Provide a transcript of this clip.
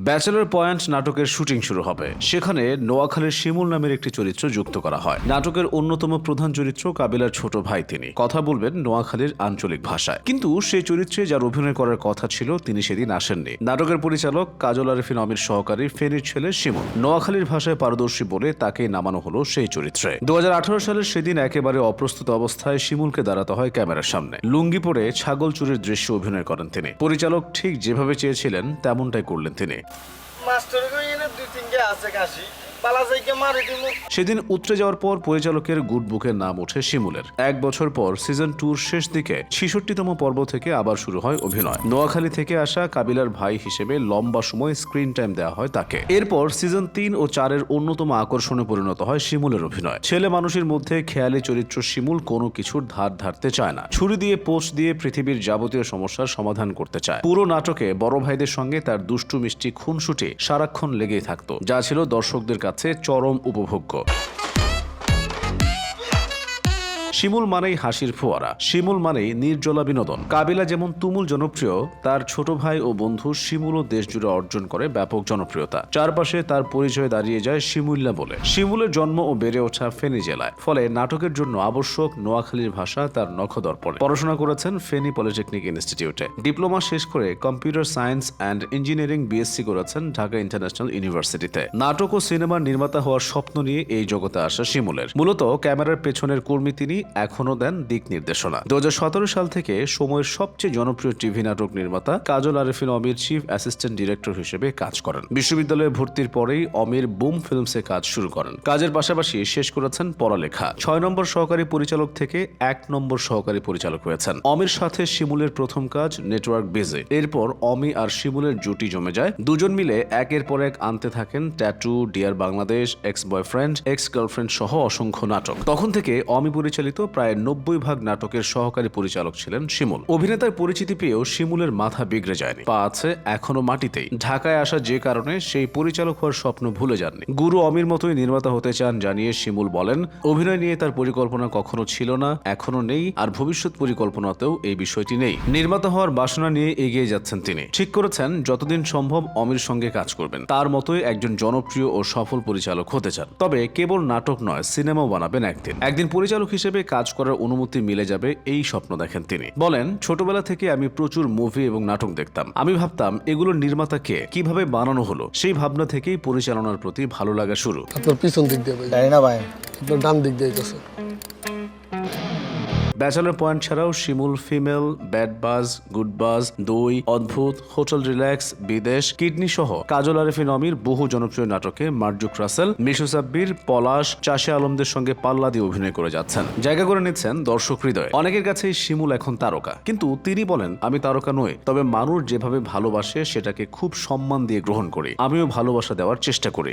Bachelor point নাটকের shooting শুরু হবে। সেখানে নোয়াখালীর শিমুল নামের একটি চরিত্র যুক্ত করা হয়। নাটকের অন্যতম প্রধান চরিত্র কাবিলার ছোট ভাই তিনি। কথা বলবেন নোয়াখালীর আঞ্চলিক ভাষায়। কিন্তু সেই চরিত্রে যার অভিনয় করার কথা ছিল, তিনি সেদিন আসেননি। নাটকের পরিচালক কাজল আরিফিন আমির সহকারী ফেনীর ছেলে শিমুল। নোয়াখালীর ভাষায় পারদর্শী বলে তাকেই নামানো হলো সেই চরিত্রে। দু হাজার আঠারো সালের সেদিন একেবারে অপ্রস্তুত অবস্থায় শিমুলকে দাঁড়াতে হয় ক্যামেরার সামনে। লুঙ্গি পরে ছাগল চুরির দৃশ্য অভিনয় করেন তিনি। পরিচালক ঠিক যেভাবে চেয়েছিলেন, তেমনটাই করলেন তিনি। মাস্টার এনে দুই তিনটে আছে কাশি। সেদিন উতরে যাওয়ার পর পরিচালকের গুড বুকের নাম ওঠে শিমুলের। এক বছর পর সিজন টুর শেষ দিকে ছিষট্টিতম পর্ব থেকে আবার শুরু হয় অভিনয়। নোয়াখালী থেকে আসা কাবিলার ভাই হিসেবে লম্বা সময় স্ক্রিন টাইম দেওয়া হয় তাকে। এরপর সিজন তিন ও চারের অন্যতম আকর্ষণে পরিণত হয় শিমুলের অভিনয়। ছেলে মানুষের মধ্যে খেয়ালি চরিত্র শিমুল কোনো কিছুর ধার ধারতে চায় না। ছুরি দিয়ে পোস্ট দিয়ে পৃথিবীর যাবতীয় সমস্যার সমাধান করতে চায়। পুরো নাটকে বড় ভাইদের সঙ্গে তার দুষ্টু মিষ্টি খুনসুটি সারাক্ষণ লেগেই থাকতো। যা ছিল দর্শকদের কাছে চরম উপভোগ্য। শিমুল মানেই হাসির ফোয়ারা, শিমুল মানেই নির্জলা বিনোদন। কাবিলা যেমন তুমুল জনপ্রিয়, তার ছোট ভাই ও বন্ধু শিমুলও দেশ জুড়ে অর্জন করে ব্যাপক জনপ্রিয়তা। চারপাশে তার পরিচয় দাঁড়িয়ে যায় শিমুল্লা বলে। শিমুলের জন্ম ও বেড়ে ওঠা ফেনী জেলায়, ফলে নাটকের জন্য আবশ্যক নোয়াখালীর ভাষা তার নখদর্পণে। পড়াশোনা করেছেন ফেনী পলিটেকনিক ইনস্টিটিউটে। ডিপ্লোমা শেষ করে computer science and engineering BSc করেছেন ঢাকা ইন্টারন্যাশনাল ইউনিভার্সিটিতে। নাটক ও সিনেমার নির্মাতা হওয়ার স্বপ্ন নিয়ে এই জগতে আসা শিমুলের। মূলত ক্যামেরার পেছনের কর্মী তিনি এখনও দেন দিক নির্দেশনা। দু হাজার সতেরো সাল থেকে সময়ের সবচেয়ে জনপ্রিয় টিভি নাটক নির্মাতা কাজল আরিফিন অমির চিফ অ্যাসিস্ট্যান্ট ডিরেক্টর হিসেবে কাজ করেন। বিশ্ববিদ্যালয়ে ভর্তির পরেই অমির বুম ফিল্মসে কাজ শুরু করেন। কাজের পাশাপাশি শেষ করেছেন পড়ালেখা। ছয় নম্বর সহকারী পরিচালক থেকে এক নম্বর সহকারী পরিচালক হয়েছেন। অমির সাথে শিমুলের প্রথম কাজ নেটওয়ার্ক বেজে। এরপর অমি আর শিমুলের জুটি জমে যায়। দুজন মিলে একের পর এক আনতে থাকেন tattoo, dear Bangladesh, ex boyfriend, ex girlfriend সহ অসংখ্য নাটক। তখন থেকে অমি পরিচালিত প্রায় নব্বই ভাগ নাটকের সহকারী পরিচালক ছিলেন শিমুল। অভিনেতার পরিচিতি পেয়েও শিমুলের মাথা বিগড়ে যায়নি। পা আছে এখনও মাটিতেই। ঢাকায় আসা যে কারণে সেই পরিচালক হওয়ার স্বপ্ন ভুলে যাননি। গুরু অমির মতোই নির্মাতা হতে চান জানিয়ে শিমুল বলেন, অভিনয় নিয়ে তার পরিকল্পনা কখনো ছিল না, এখনও নেই, আর ভবিষ্যৎ পরিকল্পনাতেও এই বিষয়টি নেই। নির্মাতা হওয়ার বাসনা নিয়ে এগিয়ে যাচ্ছেন তিনি। ঠিক করেছেন, যতদিন সম্ভব অমির সঙ্গে কাজ করবেন। তার মতোই একজন জনপ্রিয় ও সফল পরিচালক হতে চান। তবে কেবল নাটক নয়, সিনেমাও বানাবেন একদিন। একদিন পরিচালক হিসেবে কাজ করার অনুমতি মিলে যাবে এই স্বপ্ন দেখেন তিনি। বলেন ছোটবেলা থেকে আমি প্রচুর মুভি এবং নাটক দেখতাম। আমি ভাবতাম এগুলোর নির্মাতা কে? কীভাবে বানানো হলো? সেই ভাবনা থেকেই পরিচালনার প্রতি ভালো লাগা শুরু। আপনার পিছন দিক দিয়ে জানি না ভাই। আপনার ডান দিক দিয়ে ব্যাচেলর পয়েন্ট ছাড়াও শিমুল ফিমেল ব্যাড বাজ, গুড বাজ, দই, অদ্ভুত, হোটেল রিল্যাক্স, বিদেশ, কিডনি সহ কাজল আরিফিন অমির বহু জনপ্রিয় নাটকে মার্জুক রাসেল, মিশু সাব্বির, পলাশ, চাষে আলমদের সঙ্গে পাল্লা দিয়ে অভিনয় করে যাচ্ছেন। জায়গা করে নিচ্ছেন দর্শক হৃদয়। অনেকের কাছেই শিমুল এখন তারকা। কিন্তু তিনি বলেন, আমি তারকা নই, তবে মানুষ যেভাবে ভালোবাসে, সেটাকে খুব সম্মান দিয়ে গ্রহণ করি। আমিও ভালোবাসা দেওয়ার চেষ্টা করি।